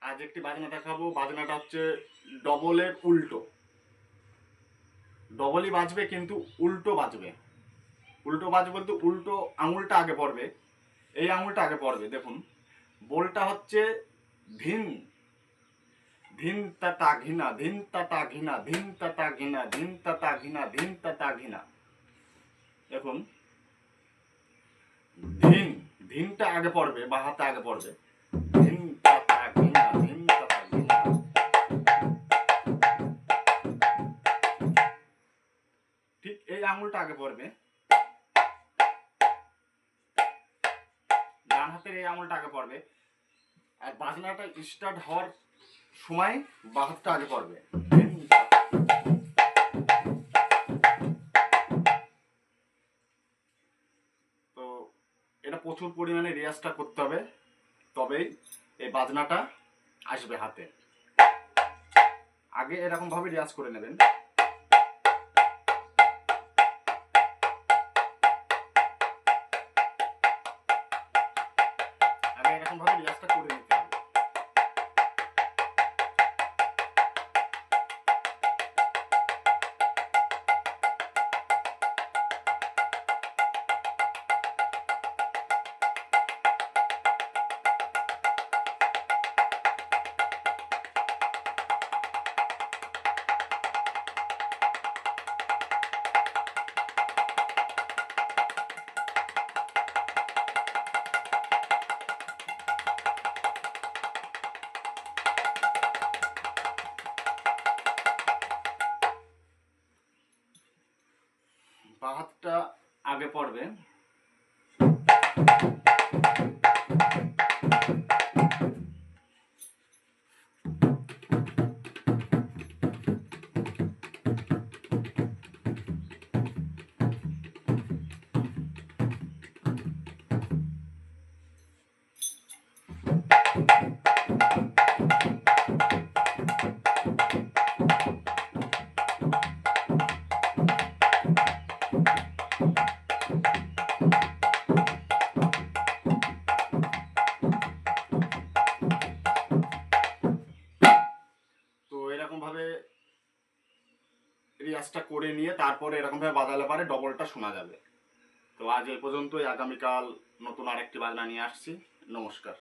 আরেকটি বাজনা দেখাবো। বাজনাটা হচ্ছে ডবলের উল্টো। ডবলই বাজবে কিন্তু উল্টো বাজবে। উল্টো বাজবে বলতে উল্টো আঙুলটা আগে পড়বে। এই আঙুলটা আগে পড়বে, দেখুন। বোলটা হচ্ছে ধিন ধিন তাতা ঘিনা ধিন তাতা ঘিনা ধিন তাতা ঘিনা ধিন তাতা ঘিনা ধিন তাতা ঘিনা দেখুন। ধিন ধিনটা আগে পড়বে বা হাতে আগে পড়বে। ঠিক আঙুলটা আগে পড়বে ডান হাতের এই আঙুলটা আগে পড়বে আর বাজনাটা স্টার্ট হওয়ার সময় বা হাতটা আগে পড়বে তো এটা প্রচুর পরিমাণে রেয়াজটা করতে হবে। তবেই এই বাজনাটা আসবে হাতে। আগে এরকম ভাবে রেয়াজ করে নেবেন। hay বা হাতটা আগে পড়বে। তো এরকম ভাবে রিয়াজটা করে নিয়ে তারপরে এরকমভাবে বাজালে পারে ডবলটা শোনা যাবে। তো আজ এই পর্যন্তই, আগামীকাল নতুন আরেকটি বাজনা নিয়ে আসছি। নমস্কার।